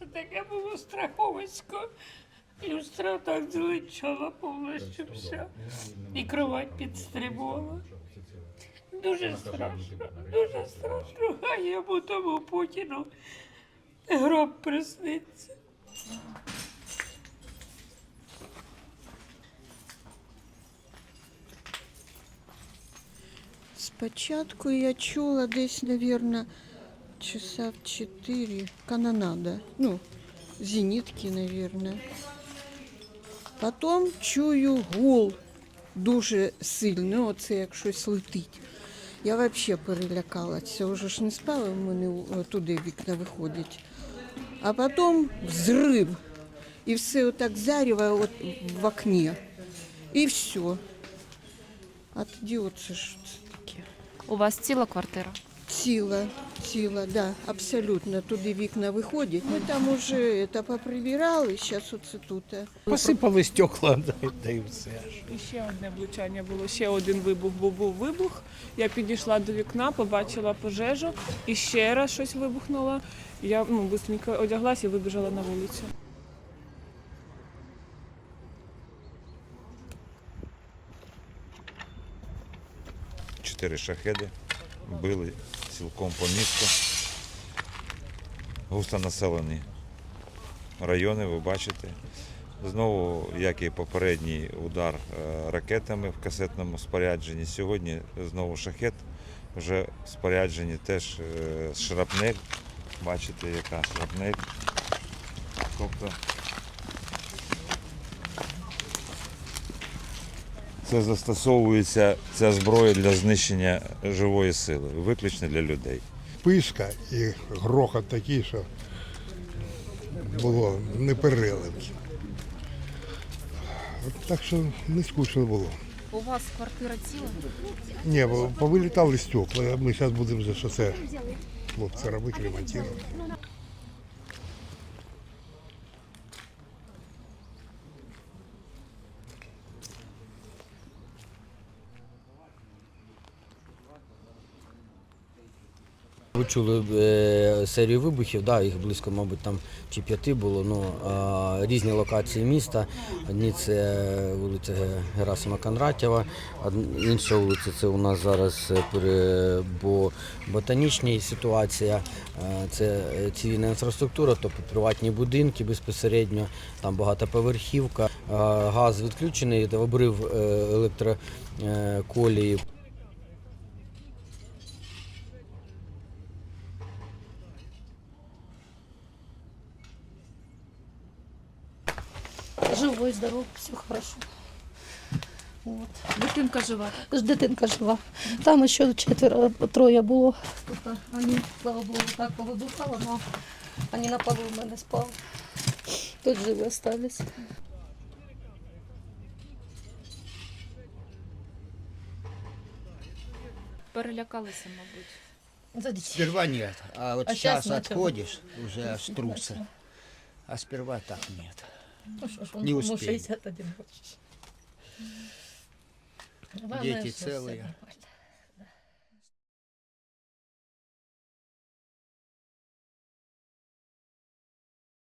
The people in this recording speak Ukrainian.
Це таке було страховисько. Люстра так зличала повністю все. І кровать підстрибувала. Дуже страшно, дуже страшно. А йому тому Путіну гроб присниться. Спочатку я чула десь, мабуть, часа в 4 канонада. Ну, зенітки, мабуть. Потім чую гул дуже сильний, оце як щось летить. Я взагалі перелякалася. Вже ж не спала, в мене туди вікна виходять. А потім взрив. І все отак заріва в окні. І все. А тоді оце ж це таке. У вас ціла квартира? Ціла, ціла, да, абсолютно. Туди вікна виходять. Ми там уже це поприбирали, зараз оце тут. е. Посипали стекла, да, і все. І ще одне влучання було, ще один вибух, бо був вибух. Я підійшла до вікна, побачила пожежу і ще раз щось вибухнуло. Я ну, быстренько одяглась і вибіжала на вулицю. Чотири шахеди били цілком по місту. Густонаселені райони, ви бачите. Знову, як і попередній удар е, ракетами в касетному спорядженні. Сьогодні знову шахет вже в спорядженні теж е, шрапнель. Бачите, яка шрапнель. Тобто це застосовується ця зброя для знищення живої сили, виключно для людей. писка і грохот такий, що було непереливки. Так що не скучно було. У вас квартира ціла? Ні, повилітали стекла, ми зараз будемо що це хлопці робити, ремонтувати. Ви чули е, серію вибухів, да, їх близько, мабуть, там чи п'яти було. Ну, різні локації міста. Одні це вулиця Герасима Кондратєва, інша вулиця це у нас зараз е, бо ботанічній ситуація. Е, Це цивільна інфраструктура, тобто приватні будинки безпосередньо, там багатоповерхівка. Газ відключений, обрив електроколії. Живой, здоров, все хорошо. Вот. Дитинка жива. Дитинка жива. Там ще четверо, троє було. Тут вони, слава Богу, так повибухало, але вони на полу в мене спали. Тут живі остались. Перелякалися, мабуть. Сперва нет, а вот А сейчас начало. отходишь, уже аж. А сперва так нет. Ну что ж, Не йому успею. 61 років. Главное, Дети целые. нормально.